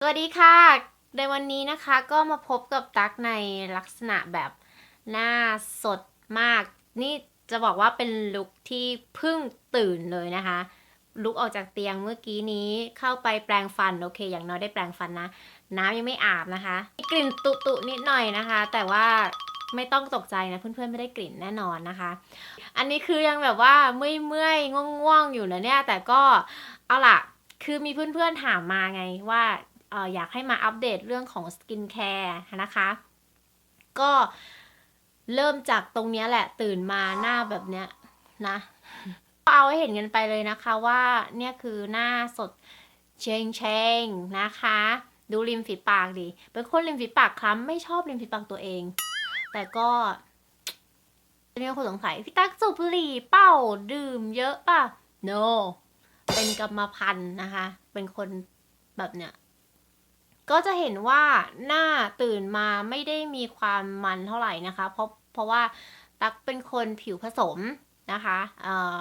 สวัสดีค่ะ ในวันนี้นะคะก็มาพบกับตั๊กในลักษณะแบบหน้าสดมาก นี่จะบอกว่าเป็นลุคที่เพิ่งตื่นเลยนะคะ ลุกออกจากเตียงเมื่อกี้นี้เข้าไปแปรงฟันโอเค อย่างน้อยได้แปรงฟันนะ น้ำยังไม่อาบนะคะมีกลิ่นตุตุนิดหน่อยนะคะ แต่ว่าไม่ต้องตกใจนะเพื่อนๆไม่ได้กลิ่นแน่นอนนะคะ อันนี้คือยังแบบว่าเมื่อยเมื่อยๆง่วงๆอยู่นะเนี่ยแต่ก็เอาล่ะคือมีเพื่อนๆถามมาไงว่า อออยากให้มาอัปเดตเรื่องของสกินแคร์นะคะ ก็เริ่มจากตรงนี้แหละตื่นมาหน้าแบบเนี้ยนะเอาให้เห็นกันไปเลยนะคะว่าเนี่ยคือหน้าสดเชงเชงนะคะ ดูริมฝีปากดิ เป็นคนริมฝีปากคล้ำไม่ชอบริมฝีปากตัวเอง แต่ก็มีคนสงสัยพี่ตั๊กสูบบุหรี่เป้าดื่มเยอะป่ะ no เป็นกรรมพันธุ์นะคะ เป็นคนแบบเนี้ย ก็จะเห็นว่าหน้าตื่นมาไม่ได้มีความมันเท่าไหร่นะคะ เพราะเพราะว่าตักเป็นคนผิวผสมนะคะเอ่อ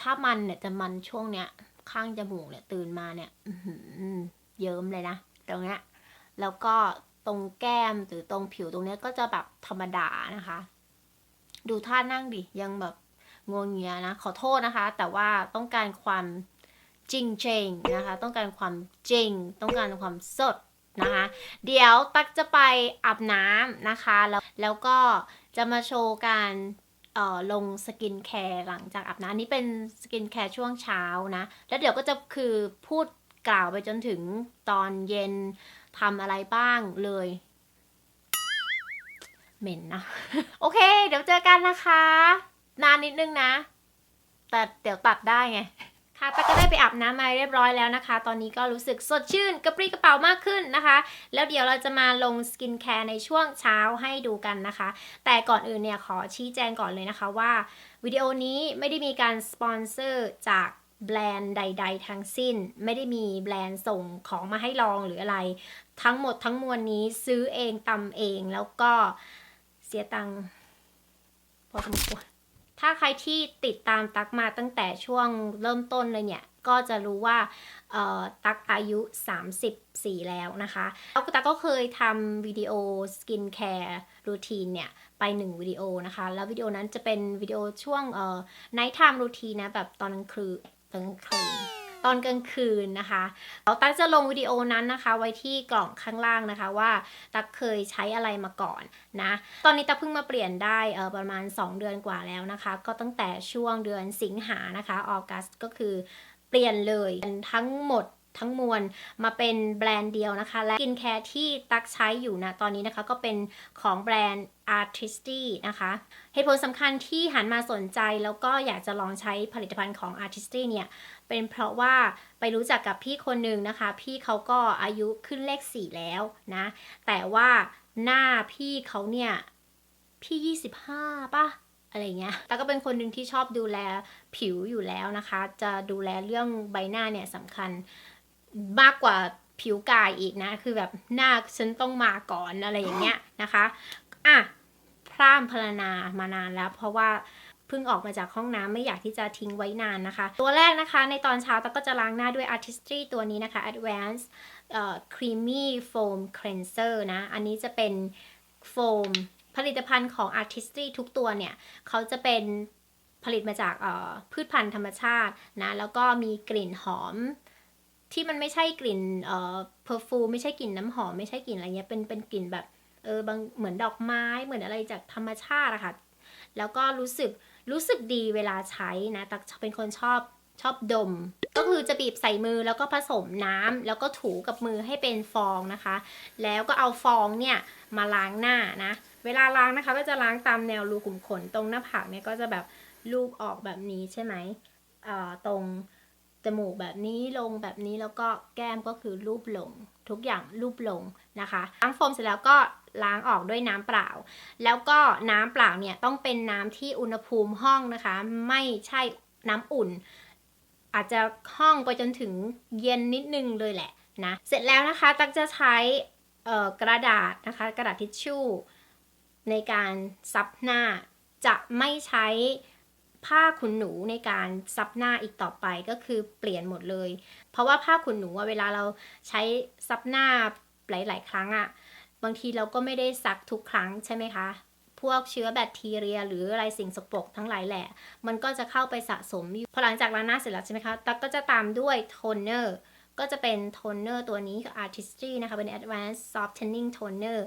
ถ้ามันเนี่ยจะมันช่วงเนี้ย ข้างจมูกเนี่ยตื่นมาเนี่ยเยิ้มเลยนะตรงเนี้ยแล้วก็ตรงแก้มหรือตรงผิวตรงเนี้ยก็จะแบบธรรมดานะคะ ดูท่านั่งดิยังแบบงวงเงียนะขอโทษนะคะ แต่ว่าต้องการความ จริงเจงนะคะ ต้องการความจริง ต้องการความสดนะคะ เดี๋ยวตักจะไปอาบน้ำนะคะ แล้วแล้วก็จะมาโชว์การเอ่อลงสกินแคร์หลังจากอาบน้ำนนี้เป็นสกินแคร์ช่วงเช้านะ แล้วเดี๋ยวก็จะคือพูดกล่าวไปจนถึงตอนเย็นทำอะไรบ้างเลยเหม็นนะ โอเค เดี๋ยวเจอกันนะคะ นานนิดนึงนะ แต่เดี๋ยวตัดได้ไง ค่ะตั๊กก็ได้ไปอาบน้ำมาเรียบร้อยแล้วนะคะ ตอนนี้ก็รู้สึกสดชื่นกระปรี้กระเป๋ามากขึ้นนะคะ แล้วเดี๋ยวเราจะมาลงสกินแคร์ในช่วงเช้าให้ดูกันนะคะ แต่ก่อนอื่นเนี่ยขอชี้แจงก่อนเลยนะคะว่าวิดีโอนี้ไม่ได้มีการสปอนเซอร์จากแบรนด์ใด ๆ ทั้งสิ้น ไม่ได้มีแบรนด์ส่งของมาให้ลองหรืออะไร ทั้งหมดทั้งมวลนี้ซื้อเองตำเองแล้วก็เสียตังค์พอสมควร ถ้าใครที่ติดตามตักมาตั้งแต่ช่วงเริ่มต้นเลยเนี่ย ก็จะรู้ว่าตักอายุ 34 แล้วนะคะแล้วตักก็เคยทำวิดีโอสกินแคร์รูทีนเนี่ย ไปหนึ่งวิดีโอนะคะ แล้ววิดีโอนั้นจะเป็นวิดีโอช่วงไนท์ไทม์รูทีนนะ แบบตอนกลางคืนตอนกลางคืน ตอนกลางคืนนะคะแล้วตั๊กจะลงวิดีโอนั้นนะคะ ไว้ที่กล่องข้างล่างนะคะว่าตั๊กเคยใช้อะไรมาก่อนนะ ตอนนี้ตั๊กเพิ่งมาเปลี่ยนได้เออประมาณ 2 เดือนกว่าแล้วนะคะ ก็ตั้งแต่ช่วงเดือนสิงหานะคะออกัสก็คือเปลี่ยนเลยทั้งหมดทั้งมวลมาเป็นแบรนด์เดียวนะคะ และกินแคร์ที่ตั๊กใช้อยู่นะตอนนี้นะคะก็เป็นของแบรนด์ Artisty นะคะเหตุผลสำคัญที่หันมาสนใจแล้วก็อยากจะลองใช้ผลิตภัณฑ์ของ Artisty เนี่ย เป็นเพราะว่าไปรู้จักกับพี่คนหนึ่งนะคะ พี่เขาก็อายุขึ้นเลขสี่แล้วนะ แต่ว่าหน้าพี่เขาเนี่ย พี่ 25ป่ะอะไรเงี้ย แต่ก็เป็นคนหนึ่งที่ชอบดูแลผิวอยู่แล้วนะคะ จะดูแลเรื่องใบหน้าเนี่ยสำคัญมากกว่าผิวกายอีกนะ คือแบบหน้าฉันต้องมาก่อนอะไรอย่างเงี้ยนะคะ อะ พร่ำพรรณนามานานแล้ว เพราะว่า พิ่งออกมาจากห้องน้ำไม่อยากที่จะทิ้งไว้นานนะคะ ตัวแรกนะคะในตอนเช้าตาก็จะล้างหน้าด้วย Artistry ตัวนี้นะคะ Advanced Creamy Foam Cleanser นะ อันนี้จะเป็นโฟมผลิตภัณฑ์ของ Artistry ทุกตัวเนี่ย เขาจะเป็นผลิตมาจากพืชพันธุ์ธรรมชาตินะ แล้วก็มีกลิ่นหอมที่มันไม่ใช่กลิ่นเอ่อเพอร์ฟูมไม่ใช่กลิ่นน้ำหอม ไม่ใช่กลิ่นอะไรเงี้ยเป็นเป็นกลิ่นแบบเออบางเหมือนดอกไม้เหมือนอะไรจากธรรมชาติอะค่ะ แล้วก็รู้สึก รู้สึกดีเวลาใช้นะตักเป็นคนชอบชอบดม ก็คือจะบีบใส่มือแล้วก็ผสมน้ำแล้วก็ถูกับมือให้เป็นฟองนะคะ แล้วก็เอาฟองเนี่ยมาล้างหน้านะ เวลาล้างนะคะ ก็จะล้างตามแนวรูขุมขนตรงหน้าผากเนี่ยก็จะแบบลูบออกแบบนี้ใช่ไหมอ่อตรงจมูกแบบนี้ลงแบบนี้แล้วก็แก้มก็คือลูบลง ทุกอย่างลูบลงนะคะล้างโฟมเสร็จแล้วก็ ล้างออกด้วยน้ำเปล่า แล้วก็น้ำเปล่าเนี่ยต้องเป็นน้ำที่อุณหภูมิห้องนะคะ ไม่ใช่น้ำอุ่น อาจจะห้องไปจนถึงเย็นนิดนึงเลยแหละนะ เสร็จแล้วนะคะตักจะใช้กระดาษนะคะ กระดาษทิชชู่ ในการซับหน้าจะไม่ใช้ผ้าขนหนูในการซับหน้าอีกต่อไปก็คือเปลี่ยนหมดเลย เพราะว่าผ้าขนหนูเวลาเราใช้ซับหน้าหลาย ๆ ครั้งอะ บางทีเราก็ไม่ได้ซักทุกครั้งใช่ไหมคะ พวกเชื้อแบคทีเรีย หรืออะไรสิ่งสกปรกทั้งหลายแหละ มันก็จะเข้าไปสะสมอยู่พอหลังจากล้างหน้าเสร็จแล้วใช่ไหมคะตักก็จะตามด้วยโทนเนอร์ก็จะเป็นโทนเนอร์ตัวนี้คือ Artistry นะคะเป็น Advanced Softening Toner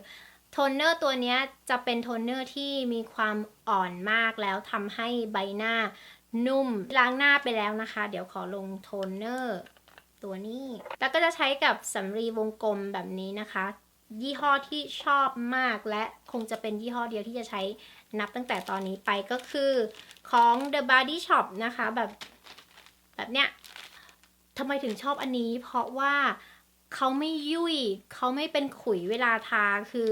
โทนเนอร์ตัวนี้จะเป็นโทนเนอร์ที่มีความอ่อนมากแล้วทำให้ใบหน้านุ่มล้างหน้าไปแล้วนะคะ เดี๋ยวขอลงโทนเนอร์ตัวนี้ แล้วก็จะใช้กับสำลีวงกลมแบบนี้นะคะ ยี่ห้อที่ชอบมากและคงจะเป็นยี่ห้อเดียวที่จะใช้นับตั้งแต่ตอนนี้ไปก็คือของ The Body Shop นะคะแบบแบบเนี้ยทำไมถึงชอบอันนี้ เพราะว่าเขาไม่ยุ่ยเขาไม่เป็นขุยเวลาทาคือ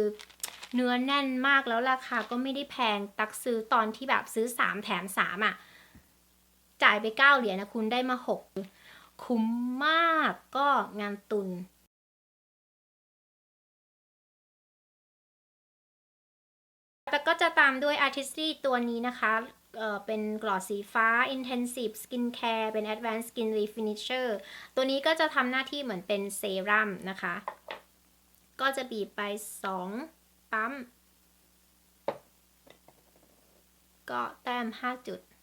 เนื้อแน่นมากแล้วราคาก็ไม่ได้แพงตักซื้อตอนที่แบบซื้อ 3 แถม 3 อะ จ่ายไป 9 เหรียญนะคุณได้มา 6 คุ้มมากก็งานตุน แล้วก็จะตามด้วย Artistry ตัวนี้นะคะเอ่อเป็นกลอสสีฟ้า Intensive Skin Care เป็น Advanced Skin Refinisher ตัวนี้ก็จะทำหน้าที่เหมือนเป็นเซรั่มนะคะ ก็จะบีบไป 2 ปั๊ม ก็แต้ม 5 จุด เอ่อ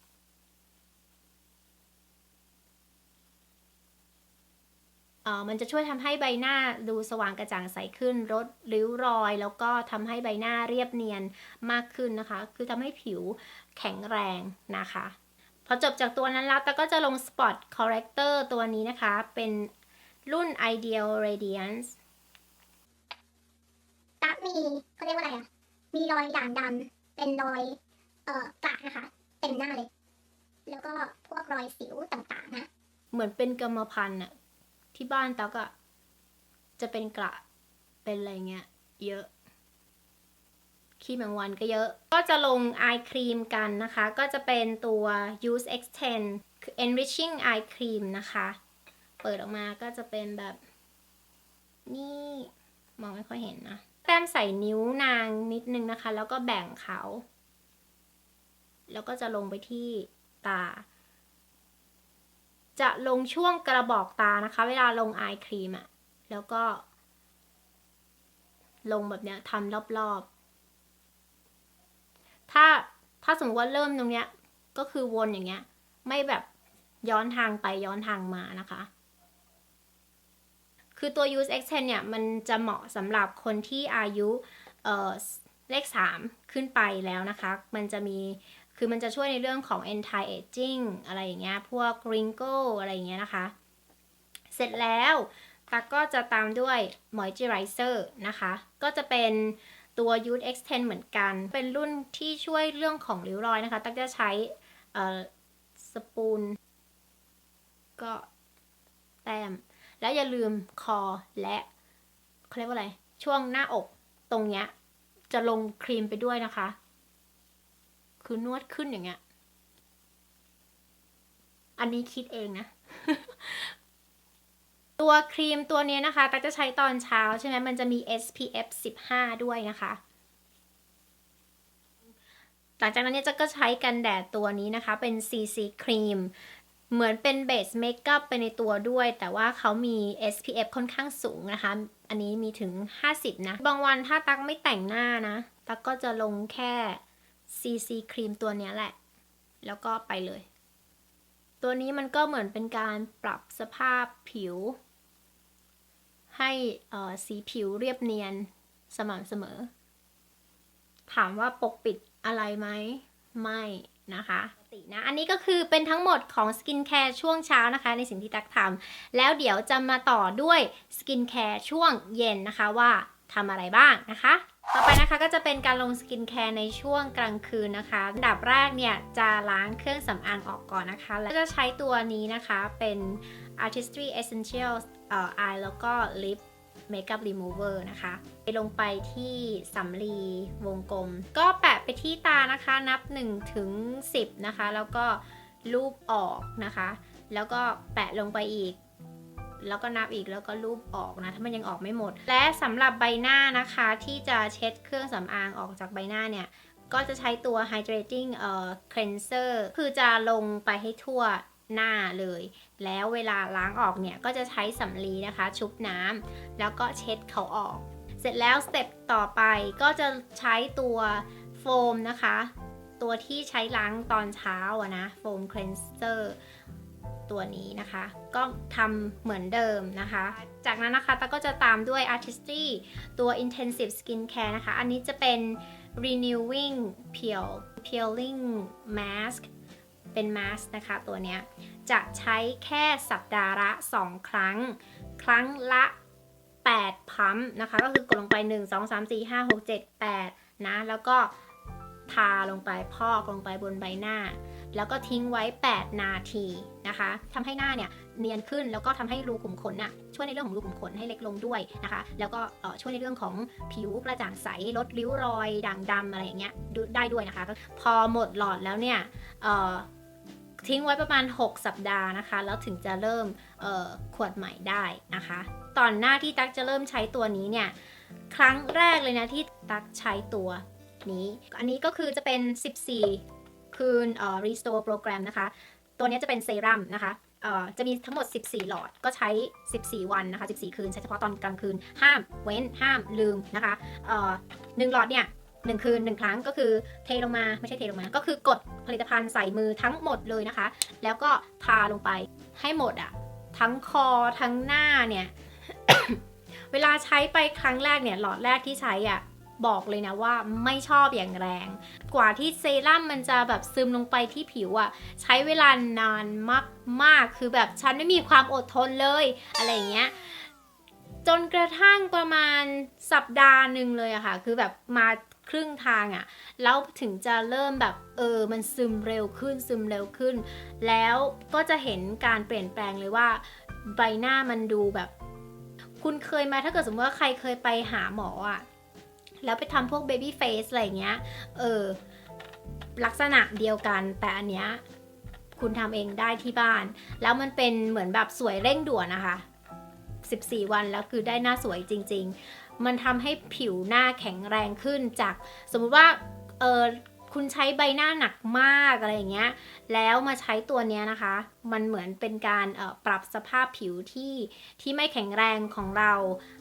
มันจะช่วยทำให้ใบหน้าดูสว่างกระจ่างใสขึ้นลดริ้วรอย แล้วก็ทำให้ใบหน้าเรียบเนียนมากขึ้นนะคะ คือทำให้ผิวแข็งแรงนะคะ พอจบจากตัวนั้นแล้วแต่ก็จะลง Spot Corrector ตัวนี้นะคะ เป็นรุ่น Ideal Radiance ตั๊กมีเขาเรียกว่าอะไรอะมีรอยด่างดำเป็นรอยเอ่อกระนะคะ เต็มหน้าเลย แล้วก็พวกรอยสิวต่างๆนะ เหมือนเป็นกรรมพันธุ์อะ ที่บ้านตักอะจะเป็นกระเป็นอะไรเงี้ย เยอะขี้แมงวันก็เยอะ ก็จะลง eye cream กันนะคะ ก็จะเป็นตัว use extend คือ enriching eye cream นะคะ เปิดออกมาก็จะเป็นแบบ นี่มองไม่ค่อยเห็นนะ แต้มใส่นิ้วนางนิดนึงนะคะ แล้วก็แบ่งเขา แล้วก็จะลงไปที่ตา จะลงช่วงกระบอกตานะคะ เวลาลงอายครีมอะแล้วก็ ลงแบบเนี้ยทำรอบๆ ถ้าถ้าสมมติว่าเริ่มตรงเนี้ย ก็คือวนอย่างเงี้ย ไม่แบบย้อนทางไปย้อนทางมานะคะ คือตัว use extend เนี่ย มันจะเหมาะสำหรับคนที่อายุเอ่อเลข3ขึ้นไปแล้วนะคะ มันจะมี คือมันจะช่วยในเรื่องของ anti aging อะไรอย่างเงี้ย พวก wrinkle อะไรอย่างเงี้ยนะคะ เสร็จแล้วตักก็จะตามด้วย moisturizer นะคะ ก็จะเป็นตัว Youth Extend เหมือนกัน เป็นรุ่นที่ช่วยเรื่องของริ้วรอยนะคะ ตักจะใช้สปูน ก็แต้ม แล้วอย่าลืมคอและเขาเรียกว่าอะไร ช่วงหน้าอกตรงเนี้ยจะลงครีมไปด้วยนะคะ คือนวดขึ้นอย่างเงี้ย อันนี้คิดเองนะ ตัวครีมตัวนี้นะคะตักจะใช้ตอนเช้าใช่ไหมมันจะมี SPF 15 ด้วยนะคะ หลังจากนั้นเนี่ยจะก็ใช้กันแดดตัวนี้นะคะ เป็น CC ครีมเหมือนเป็นเบสเมคอัพไปในตัวด้วย แต่ว่าเขามี SPF ค่อนข้างสูงนะคะ อันนี้มีถึง 50 นะ บางวันถ้าตักไม่แต่งหน้านะ ตักก็จะลงแค่ CC ครีมตัวเนี้ยแหละ แล้วก็ไปเลย ตัวนี้มันก็เหมือนเป็นการปรับสภาพผิว ให้สีผิวเรียบเนียนสม่ำเสมอ ถามว่าปกปิดอะไรไหม ไม่นะคะตินะ อันนี้ก็คือเป็นทั้งหมดของสกินแคร์ช่วงเช้านะคะ ในสิ่งที่ตักทำแล้วเดี๋ยวจะมาต่อด้วยสกินแคร์ช่วงเย็นนะคะว่า ทำอะไรบ้างนะคะ ต่อไปนะคะก็จะเป็นการลงสกินแคร์ในช่วงกลางคืนนะคะอันดับแรกเนี่ยจะล้างเครื่องสำอางออกก่อนนะคะ แล้วจะใช้ตัวนี้นะคะเป็น Artistry Essentials เอ่อ Eye แล้วก็ Lip Makeup Remover นะคะไปลงไปที่สำลีวงกลม ก็แปะไปที่ตานะคะนับ1ถึง10นะคะ แล้วก็ลูบออกนะคะ แล้วก็แปะลงไปอีก แล้วก็นับอีกแล้วก็ลูบออกนะ ถ้ามันยังออกไม่หมด และสำหรับใบหน้านะคะที่จะเช็ดเครื่องสำอางออกจากใบหน้าเนี่ย ก็จะใช้ตัว hydrating เอ่อ cleanser คือจะลงไปให้ทั่วหน้าเลย แล้วเวลาล้างออกเนี่ย ก็จะใช้สำลีนะคะ ชุบน้ำแล้วก็เช็ดเขาออก เสร็จแล้วสเต็ปต่อไปก็จะใช้ตัวโฟมนะคะ ตัวที่ใช้ล้างตอนเช้าอะนะ โฟม cleanser ตัวนี้นะคะ ก็ทำเหมือนเดิมนะคะ จากนั้นนะคะตาก็จะตามด้วย Artistry ตัว Intensive Skincare นะคะ อันนี้จะเป็น Renewing Peel Peeling Mask เป็น mask นะคะตัวเนี้ย จะใช้แค่สัปดาห์ละ 2 ครั้ง ครั้งละ 8 พัมนะคะ ก็คือกดลงไป 1 2 3 4 5 6 7 8 นะ แล้วก็ทาลงไปพอกลงไปบนใบหน้า แล้วก็ทิ้งไว้ 8 นาทีนะคะทำให้หน้าเนี่ยเนียนขึ้นแล้วก็ทำให้รูขุมขนน่ะช่วยในเรื่องของรูขุมขนให้เล็กลงด้วยนะคะ แล้วก็ช่วยในเรื่องของผิวกระจ่างใสลดริ้วรอยด่างดำอะไรอย่างเงี้ยได้ด้วยนะคะ พอหมดหลอดแล้วเนี่ยทิ้งไว้ประมาณ 6 สัปดาห์นะคะ แล้วถึงจะเริ่มขวดใหม่ได้นะคะ ตอนหน้าที่ตั๊กจะเริ่มใช้ตัวนี้เนี่ยครั้งแรกเลยนะที่ตั๊กใช้ตัวนี้ อันนี้ก็คือจะเป็น 14 คืนเอ่อ restore program นะคะ ตัวนี้จะเป็นเซรั่มนะคะเอ่อจะมีทั้งหมด 14 หลอด ก็ใช้ 14 วันนะคะ 14 คืน ใช้เฉพาะตอนกลางคืน ห้าม เว้น ห้าม ลืมนะคะเอ่อหนึ่งหลอดเนี่ยหนึ่งคืนหนึ่งครั้งก็คือเทลงมาไม่ใช่เทลงมา ก็คือกดผลิตภัณฑ์ใส่มือทั้งหมดเลยนะคะ แล้วก็ทาลงไปให้หมดอะทั้งคอทั้งหน้าเนี่ย เวลาใช้ไปครั้งแรกเนี่ยหลอดแรกที่ใช้อะ บอกเลยนะว่าไม่ชอบอย่างแรง กว่าที่เซรั่มมันจะแบบซึมลงไปที่ผิวอะใช้เวลานานมากๆ คือแบบฉันไม่มีความอดทนเลย อะไรเงี้ยจนกระทั่งประมาณสัปดาห์หนึ่งเลยอะค่ะ คือแบบมาครึ่งทางอะแล้วถึงจะเริ่มแบบเออ มันซึมเร็วขึ้นซึมเร็วขึ้น แล้วก็จะเห็นการเปลี่ยนแปลงเลยว่าใบหน้ามันดูแบบ คุณเคยมาถ้าเกิดสมมติว่าใครเคยไปหาหมออะ แล้วไปทำพวก baby face อะไรเงี้ย เออ ลักษณะเดียวกัน แต่อันเนี้ยคุณทำเองได้ที่บ้าน แล้วมันเป็นเหมือนแบบสวยเร่งด่วนนะคะ 14 วันแล้วคือได้หน้าสวยจริง ๆ มันทำให้ผิวหน้าแข็งแรงขึ้นจาก สมมุติว่า เออคุณใช้ใบหน้าหนักมากอะไรอย่างเงี้ย แล้วมาใช้ตัวเนี้ยนะคะ มันเหมือนเป็นการออปรับสภาพผิวที่ที่ไม่แข็งแรงของเรา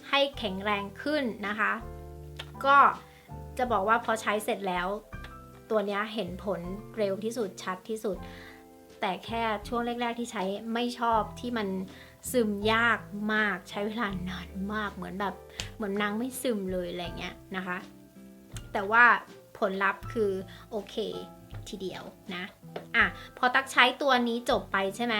ให้แข็งแรงขึ้นนะคะ ก็จะบอกว่าพอใช้เสร็จแล้ว ตัวนี้เห็นผลเร็วที่สุดชัดที่สุด แต่แค่ช่วงแรก ๆ ที่ใช้ไม่ชอบที่มันซึมยากมากใช้เวลานานมากเหมือนแบบเหมือนนางไม่ซึมเลยอะไรเงี้ยนะคะ แต่ว่าผลลัพธ์คือโอเคทีเดียวนะอะพอตักใช้ตัวนี้จบไปใช่ไหม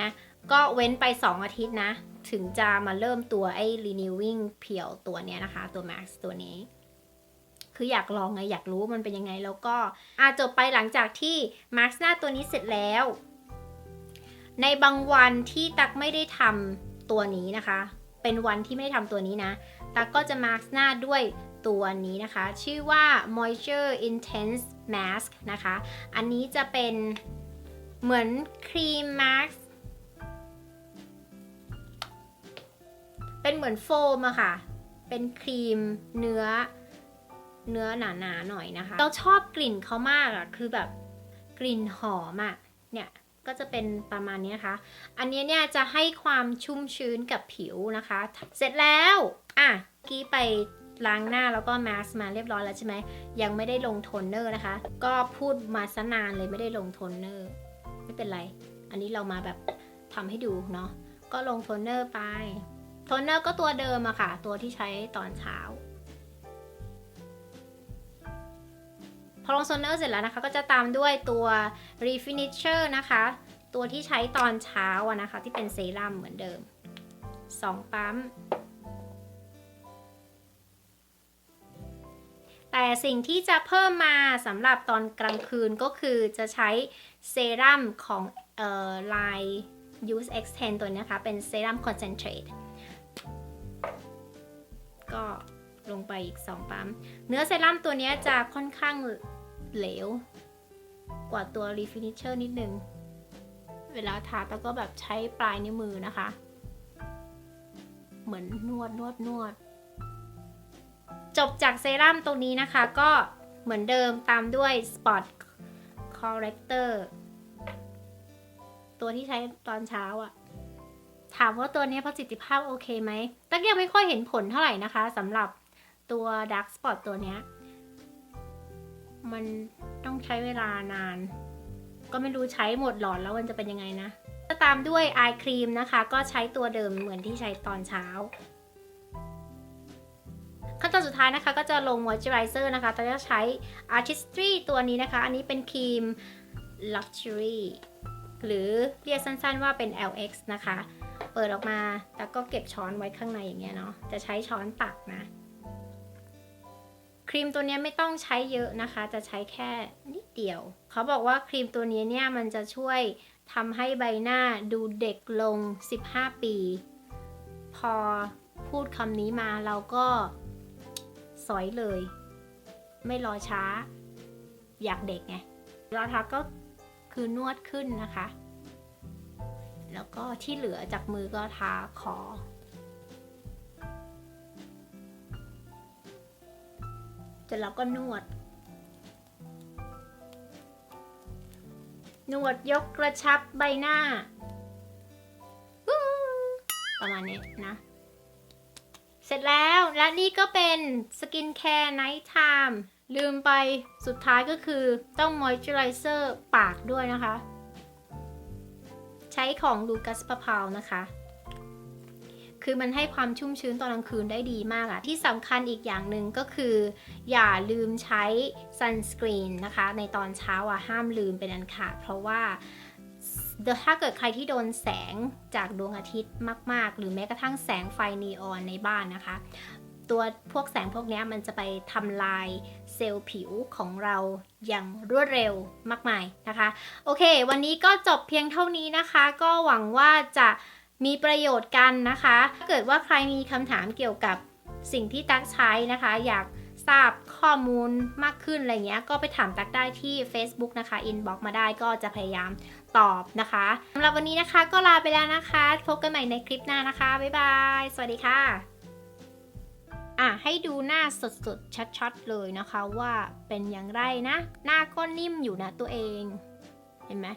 ก็เว้นไป 2 อาทิตย์นะ ถึงจะมาเริ่มตัวไอ้ renewing peel ตัวเนี้ยนะคะ ตัว max ตัวนี้ คืออยากลองไงอยากรู้มันเป็นยังไงแล้วก็อาจจบไปหลังจากที่มาร์คหน้าตัวนี้เสร็จแล้ว ในบางวันที่ตักไม่ได้ทำตัวนี้นะคะ เป็นวันที่ไม่ได้ทำตัวนี้นะ ตักก็จะมาร์คหน้าด้วยตัวนี้นะคะ ชื่อว่า moisture intense mask นะคะ อันนี้จะเป็นเหมือนครีมมาร์คเป็นเหมือนโฟมอะค่ะ เป็นครีมเนื้อ เนื้อหนาๆหน่อยนะคะ เราชอบกลิ่นเขามากอะคือแบบกลิ่นหอมอะเนี่ยก็จะเป็นประมาณนี้นะคะ อันนี้เนี่ยจะให้ความชุ่มชื้นกับผิวนะคะ เสร็จแล้ว อะกี้ไปล้างหน้าแล้วก็มาสก์มาเรียบร้อยแล้วใช่ไหม ยังไม่ได้ลงโทนเนอร์นะคะ ก็พูดมาซะนานเลยไม่ได้ลงโทนเนอร์ ไม่เป็นไร อันนี้เรามาแบบทำให้ดูเนาะ ก็ลงโทนเนอร์ไป โทนเนอร์ก็ตัวเดิมอะค่ะ ตัวที่ใช้ตอนเช้า พอลงโซนเนอร์เสร็จแล้วนะคะ ก็จะตามด้วยตัว Refinisher นะคะ ตัวที่ใช้ตอนเช้าอะนะคะ ที่เป็นเซรั่มเหมือนเดิม 2 ปั๊ม แต่สิ่งที่จะเพิ่มมาสำหรับตอนกลางคืนก็คือจะใช้เซรั่มของเอ่อ Line Use X10 ตัวนี้นะคะ เป็นเซรั่มคอนเซนเทรตก็ ลงไปอีก 2 ปั๊ม เนื้อเซรั่มตัวนี้จะค่อนข้างเหลว กว่าตัว Refinisher นิดนึง เวลาทาแล้วก็แบบใช้ปลายนิ้วมือนะคะ เหมือนนวดนวดนวด จบจากเซรั่มตรงนี้นะคะก็เหมือนเดิมตามด้วย Spot Corrector ตัวที่ใช้ตอนเช้าอะถามว่าตัวนี้ประสิทธิภาพโอเคไหมตักยังไม่ค่อยเห็นผลเท่าไหร่นะคะสำหรับ ตัว Dark Spot ตัวเนี้ย มันต้องใช้เวลานาน ก็ไม่รู้ใช้หมดหลอดแล้วมันจะเป็นยังไงนะจะตามด้วยไอครีมนะคะ ก็ใช้ตัวเดิมเหมือนที่ใช้ตอนเช้า ขั้นตอนสุดท้ายนะคะก็จะลงมอยส์เจอไรเซอร์นะคะแต่จะใช้ Artistry ตัวนี้นะคะ อันนี้เป็นครีม Luxury หรือเรียกสั้นๆว่าเป็น LX นะคะ เปิดออกมาแล้วก็เก็บช้อนไว้ข้างในอย่างเงี้ยเนาะ จะใช้ช้อนตักนะ ครีมตัวนี้ไม่ต้องใช้เยอะนะคะ จะใช้แค่นิดเดียว เขาบอกว่าครีมตัวนี้เนี่ยมันจะช่วยทำให้ใบหน้าดูเด็กลง 15 ปี พอพูดคำนี้มาเราก็สอยเลย ไม่รอช้า อยากเด็กไงเวลาทาก็คือนวดขึ้นนะคะ แล้วก็ที่เหลือจากมือก็ทาคอ สร็จแล้วก็นวด นวดยกกระชับใบหน้า ประมาณนี้นะ เสร็จแล้วและนี่ก็เป็นสกินแคร์ไนท์ไทม์ลืมไปสุดท้ายก็คือต้องมอยเจอไรเซอร์ปากด้วยนะคะ ใช้ของลูกัสปะเพานะคะ คือมันให้ความชุ่มชื้นตอนกลางคืนได้ดีมากอะที่สำคัญอีกอย่างหนึ่งก็คือ อย่าลืมใช้ซันสกรีนนะคะ ในตอนเช้าอะห้ามลืมเป็นอันขาดเพราะว่าถ้าเกิดใครที่โดนแสงจากดวงอาทิตย์มาก ๆ หรือแม้กระทั่งแสงไฟนีออนในบ้านนะคะ ตัวพวกแสงพวกนี้มันจะไปทำลายเซลล์ผิวของเราอย่างรวดเร็วมากมายนะคะ โอเค วันนี้ก็จบเพียงเท่านี้นะคะ ก็หวังว่าจะ มีประโยชน์กันนะคะ ถ้าเกิดว่าใครมีคำถามเกี่ยวกับสิ่งที่ตักใช้นะคะ อยากทราบข้อมูลมากขึ้นอะไรเงี้ย ก็ไปถามตักได้ที่ Facebook นะคะ inbox มาได้ก็จะพยายามตอบนะคะสำหรับวันนี้นะคะก็ลาไปแล้วนะคะ พบกันใหม่ในคลิปหน้านะคะ บ๊ายบาย สวัสดีค่ะ อะ ให้ดูหน้าสดๆ ชัดๆ เลยนะคะว่าเป็นอย่างไรนะ หน้าก็นิ่มอยู่นะตัวเอง เห็นไหม